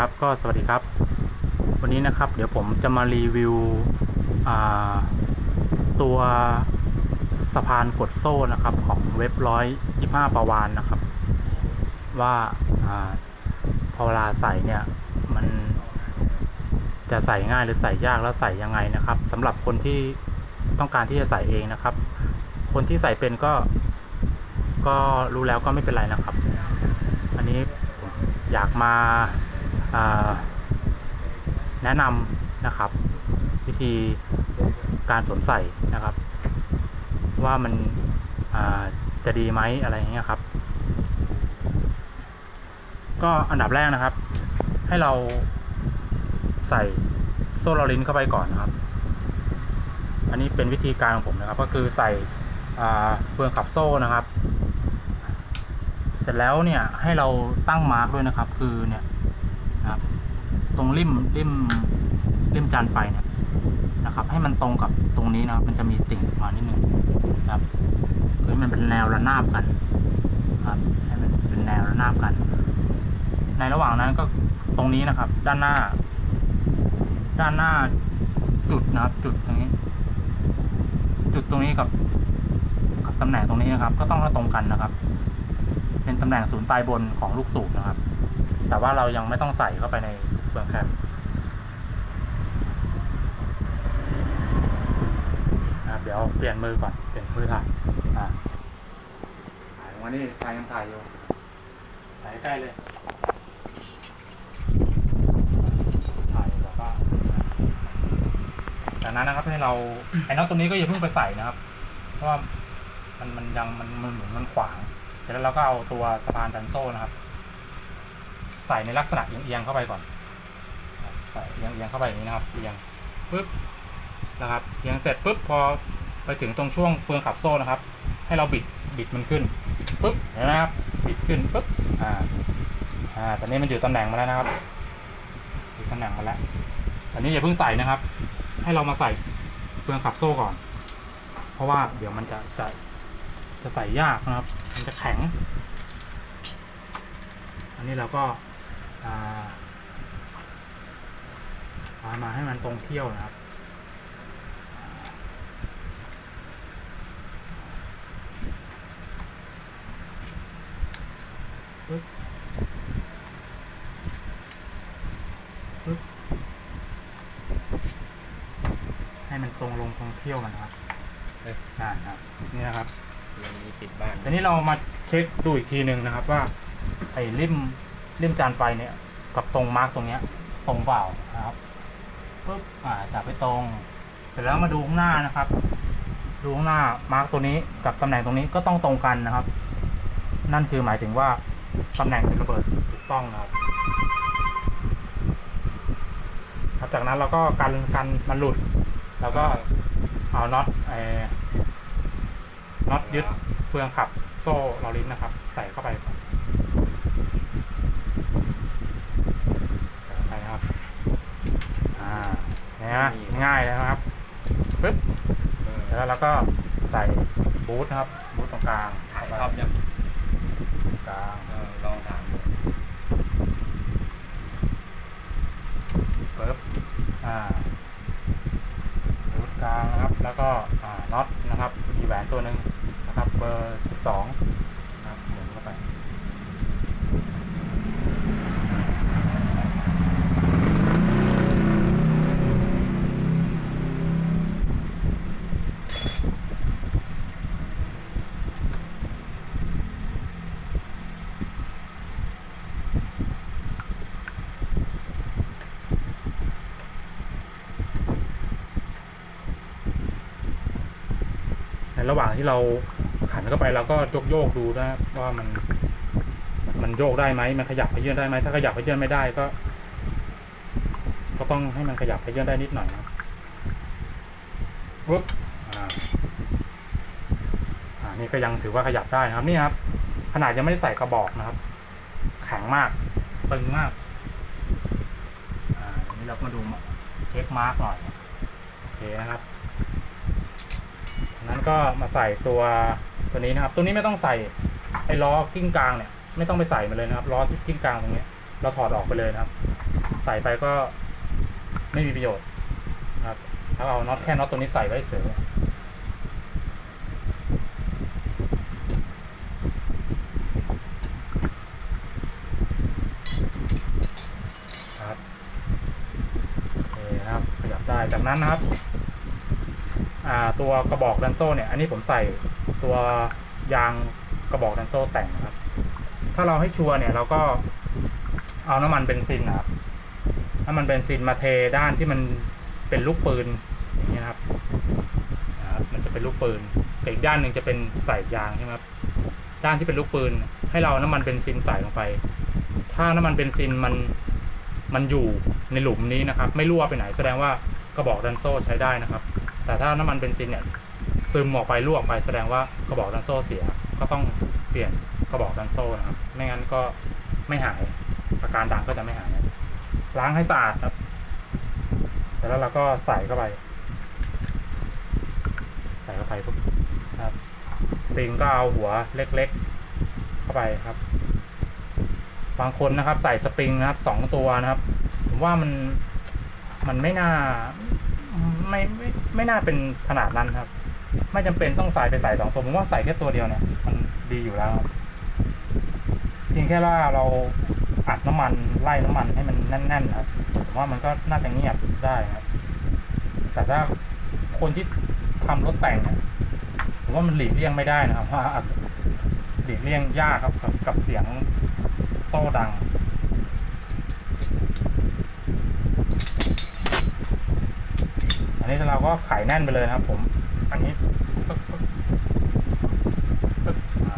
ครับก็สวัสดีครับ วันนี้นะครับ เดี๋ยวผมจะมารีวิวตัวสะพานกดโซ่นะครับ ของเว็บร้อยยี่ห้าประวานนะครับ ว่าาพอเวลาใส่เนี่ย มันจะใส่ง่ายหรือใส่ยากแล้วใส่ยังไงนะครับสำหรับคนที่ต้องการที่จะใส่เองนะครับ คนที่ใส่เป็นก็ ก็รู้แล้วก็ไม่เป็นไรนะครับ อันนี้อยากมา แนะนำนะครับ วิธีการสวมใส่นะครับ ว่ามันจะดีไหมอะไรอย่างเงี้ยครับ ก็อันดับแรกนะครับ ให้เราใส่โซ่ลอลินเข้าไปก่อนนะครับ อันนี้เป็นวิธีการของผมนะครับ ก็คือใส่เฟืองขับโซ่นะครับ เสร็จแล้วเนี่ยให้เราตั้งมาร์กด้วยนะครับ คือเนี่ย นะครับ ตรงริมริมริมจานไฟเนี่ยนะครับ ให้มันตรงกับตรงนี้นะครับมันจะมีติ่งออกมานิดนึงครับคือมันเป็นแนวระนาบกันครับ ให้มันเป็นแนวระนาบกัน ในระหว่างนั้นก็ตรงนี้นะครับ ด้านหน้า ด้านหน้าจุดนะครับ จุดตรงนี้ จุดตรงนี้กับกับตำแหน่งตรงนี้นะครับ ก็ต้องให้ตรงกันนะครับ เป็นตำแหน่งศูนย์ปลายบนของลูกสูบนะครับ แต่ว่าเรายังไม่ต้องใส่เข้าไปในเฟืองแคมนะครับเดี๋ยวเปลี่ยนมือก่อนเปลี่ยนมือถ่ายอ่าถ่ายวันนี้ถ่ายยังถ่ายอยู่ถ่ายใกล้เลยถ่ายแบบว่าจากนั้นนะครับให้เราไอ้น็อตตัวนี้ก็อย่าเพิ่งไปใส่นะครับ เพราะว่ามันมันยังมันมันเหมือนมันขวาง เสร็จแล้วเราก็เอาตัวสะพานดันโซ่นะครับ ใส่ในลักษณะเอียงๆเข้าไปก่อน ใส่เอียงๆเข้าไปอย่างนี้นะครับเอียงปึ๊บนะครับเอียงเสร็จปึ๊บพอไปถึงตรงช่วงเฟืองขับโซ่นะครับ ให้เราบิดบิดมันขึ้นปึ๊บเห็นไหมครับบิดขึ้นปึ๊บอ่าอ่าตอนนี้มันอยู่ตำแหน่งมาแล้วนะครับอยู่ตำแหน่งมาแล้วตอนนี้อย่าเพิ่งใส่นะครับ ให้เรามาใส่เฟืองขับโซ่ก่อน เพราะว่าเดี๋ยวมันจะจะจะใส่ยากนะครับ มันจะแข็ง อันนี้เราก็ อ่าเอามาให้มันตรงเที่ยวนะครับปึ๊บปึ๊บให้มันตรงลงตรงเที่ยวมันนะครับเอ้ยอ่าครับนี่นะครับยังมีติดบ้าน ทีนี้เรามาเช็คดูอีกทีหนึ่งนะครับว่าไอ้ริม ริมจานไฟเนี่ยกับตรงมาร์กตรงเนี้ย ตรงเปล่านะครับปึ๊บอ่าจับไปตรง เสร็จแล้วมาดูข้างหน้านะครับ ดูข้างหน้ามาร์กตัวนี้กับตำแหน่งตรงนี้ก็ต้องตรงกันนะครับ นั่นคือหมายถึงว่าตำแหน่งเป็นระเบิดถูกต้องนะครับจากนั้นเราก็กันกันมันหลุด แล้วก็เอาน็อตเออน็อตยึดเฟืองขับโซ่ลอลินนะครับ ใส่เข้าไปก่อนใส่เข้าไปนะครับ อ่าเนี่ยนะง่ายเลยนะครับปึ๊บเออแล้วเราก็ใส่บูทนะครับบูทตรงกลางถ่ายเข้าชอบไปยังตรงกลางเออลองถามดู ปึ๊บอ่าบูทกลางนะครับ แล้วก็อ่าน็อตนะครับ มีแหวนตัวหนึ่งนะครับ เบอร์สิบสองนะครับหมุนเข้าไป ใน ระหว่างที่เราขันเข้าไปเราก็โยกโยกๆดูนะว่ามัน มันโยกได้ไหมมันขยับไปเยื่อนได้ไหมถ้าขยับไปเยื่อนไม่ได้ก็ ก็ต้องให้มันขยับไปเยื่อนได้นิดหน่อยนะปุ๊บอ่าอ่านี่ก็ยังถือว่าขยับได้นะครับนี่ครับ ขนาดยังไม่ได้ใส่กระบอกนะครับแข็งมากตึงมากอ่าอันนี้เราก็มาดูเช็คมาร์กหน่อยโอเคนะครับ นั้นก็มาใส่ตัวตัวนี้นะครับ ตัวนี้ไม่ต้องใส่ไอ้ล้อกิ้งกลางเนี่ย ไม่ต้องไปใส่มันเลยนะครับล้อที่กิ้งกลางตรงนี้เราถอดออกไปเลยนะครับ ใส่ไปก็ไม่มีประโยชน์นะครับถ้าเอาน็อตแค่น็อตตัวนี้ใส่ไว้เฉยครับโอเคนะครับขยับได้จากนั้นนะครับ ตัวกระบอกดันโซ่เนี่ย อันนี้ผมใส่ตัวยางกระบอกดันโซ่แต่งนะครับ ถ้าเราให้ชัวร์เนี่ย เราก็เอาน้ำมันเบนซินนะครับ น้ำมันเบนซินมาเทด้านที่มันเป็นลูกปืนอย่างนี้นะครับ มันจะเป็นลูกปืนแต่อีกด้านหนึ่งจะเป็นใส่ยางใช่ไหมครับ ด้านที่เป็นลูกปืน ให้เราเอาน้ำมันเบนซินใส่ลงไป ถ้าน้ำมันเบนซินมันมันอยู่ในหลุมนี้นะครับ ไม่รั่วไปไหนแสดงว่ากระบอกดันโซ่ใช้ได้นะครับ แต่ถ้าน้ำมันเบนซินเนี่ยซึมออกไปรั่วออกไปแสดงว่ากระบอกดันโซ่เสีย ก็ต้องเปลี่ยนกระบอกดันโซ่นะครับ ไม่งั้นก็ไม่หายอาการดังก็จะไม่หายล้างให้สะอาดครับเสร็จแล้วเราก็ใส่เข้าไป ใส่เข้าไปปุ๊บครับสปริงก็เอาหัวเล็กๆ เข้าไปครับ บางคนนะครับ ใส่สปริงนะครับสองตัวนะครับ ผมว่ามันมันไม่น่า ไม่ไม่ไม่น่าเป็นขนาดนั้นครับ ไม่จำเป็นต้องใส่ไปใส่สองตัวผมว่าใส่แค่ตัวเดียวเนี่ย มันดีอยู่แล้วเพียงแค่ว่าเราอัดน้ำมันไล่น้ำมันให้มันแน่นๆครับผมว่ามันก็น่าจะเงียบได้ครับ แต่ถ้าคนที่ทำรถแต่งเนี่ยผมว่ามันหลีกเลี่ยงไม่ได้นะครับว่าหลีกเลี่ยงยากครับกับกับเสียงโซ่ดัง อันนี้เราก็ไขแน่นไปเลยนะครับ ผม อันนี้ปึ๊กปึ๊กปึ๊กอ่า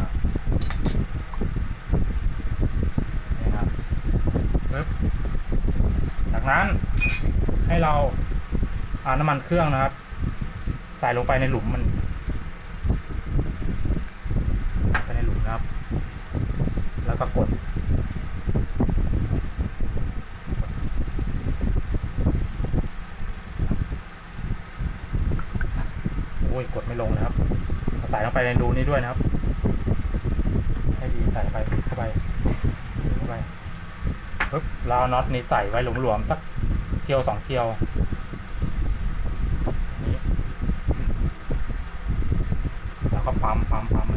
นี่ครับปึ๊บจากนั้นให้เราเอาน้ำมันเครื่องนะครับ ใส่ลงไปในหลุมมันไปในหลุมนะครับ แล้วก็กด โอ้ย กดไม่ลงนะครับใส่ลงไปในรูนี้ด้วยนะครับ ให้ดีใส่ไปเข้าไปเข้าไปปึ๊บเราน็อตนี้ใส่ไว้หลวมๆสักเที่ยวสองเที่ยวนี่แล้วก็ปั๊มปั๊มปั๊ม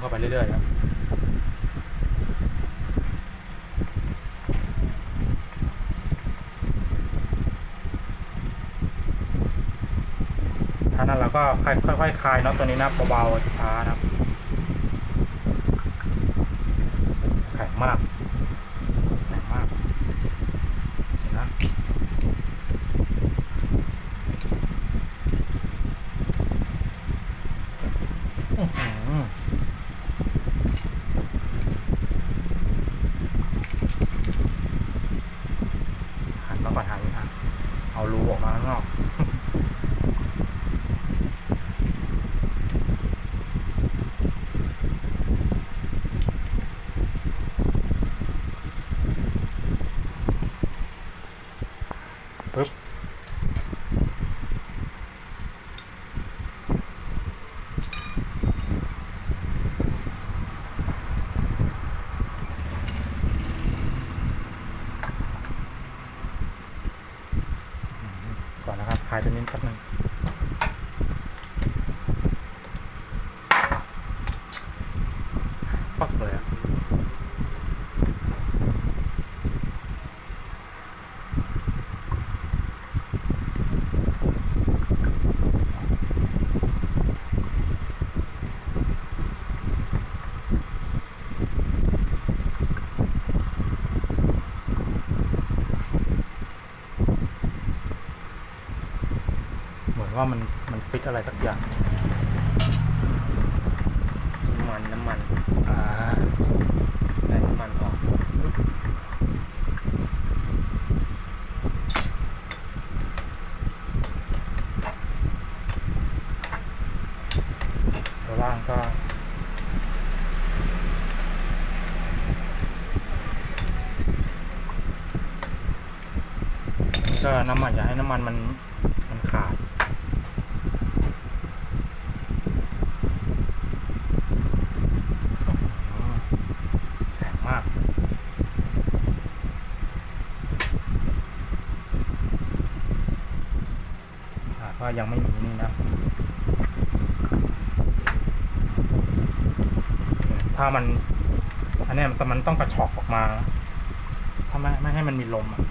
เข้าไปเรื่อยๆครับ แล้วก็ค่อยๆคลายน็อตตัวนี้นะเบาๆช้านะครับแข็งมากแข็งมากเห็นนะอื้อหือหันมาก่อนหันหันเอารูออกมาข้างนอก ปึ๊บอืมก่อน นะครับคลายตัวนี้แป๊บนึงปักเลยอะ เหมือน ว่ามันมันฟิตอะไรสักอย่างน้ำมันน้ำมันอ่าได้น้ำมันออกตัวล่างก็อันนี้ก็น้ำมันอย่าให้น้ำมันมัน ยังไม่มีนี่นะถ้ามัน อันนี้มันมันต้องกระชอกออกมา ถ้าไม่ไม่ให้มันมีลมอะ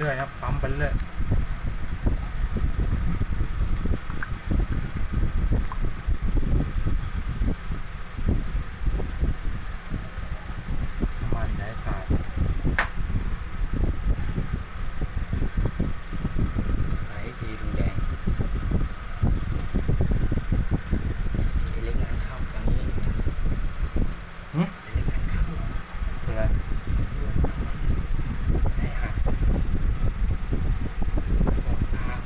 เรื่อยครับปั๊มไปเรื่อยน้ำมันอย่าให้ขาด ไหนทีดูแดงเล็กงานเข้าตอนนี้ หึ เล็กงานเข้า คืออะไร ให้หักบอกทาง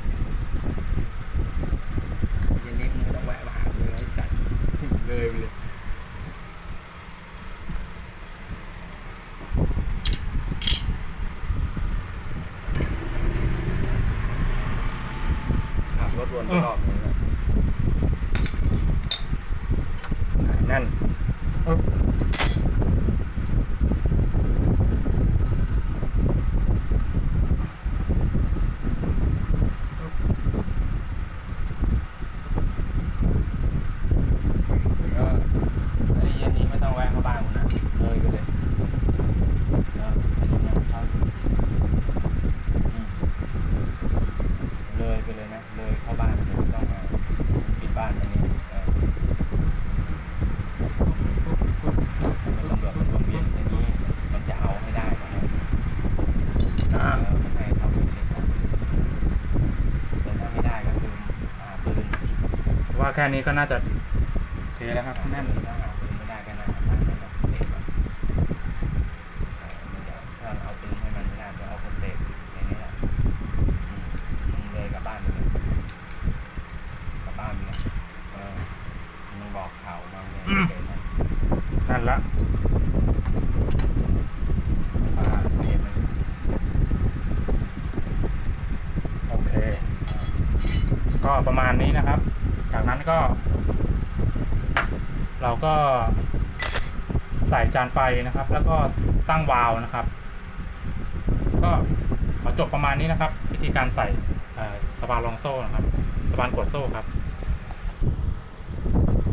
เย็นนี้มึงไม่ต้องแวะมาหาเลยไอ้สัตว์เลยไปเลย ขับรถวนไปรอบนึงอะ แน่นอึ๊บ ก็ไอ้เย็นนี้ไม่ต้องแวะมาบ้านกูนะเลยไปเลยเออไอ้เย็นนี้เข้าอืมเลยไปเลยนะ เลยเข้าบ้านไปเลยไม่ต้องมาปิดบ้านตรงนี้เออให้ตำรวจมันวนเวียนในนี้ มันจะเอาให้ได้นะเออให้เขาเป็นเด็กก่อนแต่ถ้าไม่ได้ก็คือหาปืน ว่าแค่นี้ก็น่าจะโอเคแล้วครับแน่นถ้าหาปืนไม่ได้ก็น่าจะตั้งเป็นเด็กก่อนเออมันจะถ้าเอาปืนให้มันไม่ได้ก็เอาคนเด็กในนี้แหละอืมมึงเลยกลับบ้านไปเลยกลับบ้านไปเลยเออมึงบอกข่าวมาเนี่ยเด็กนะนั่นละอ่าเด็กมันโอเคก็ประมาณนี้นะครับ จากนั้นก็ เราก็ใส่จานไฟนะครับ แล้วก็ตั้งวาล์วนะครับ ก็ขอจบประมาณนี้นะครับ วิธีการใส่สปานรองโซ่นะครับสปานกดโซ่ครับ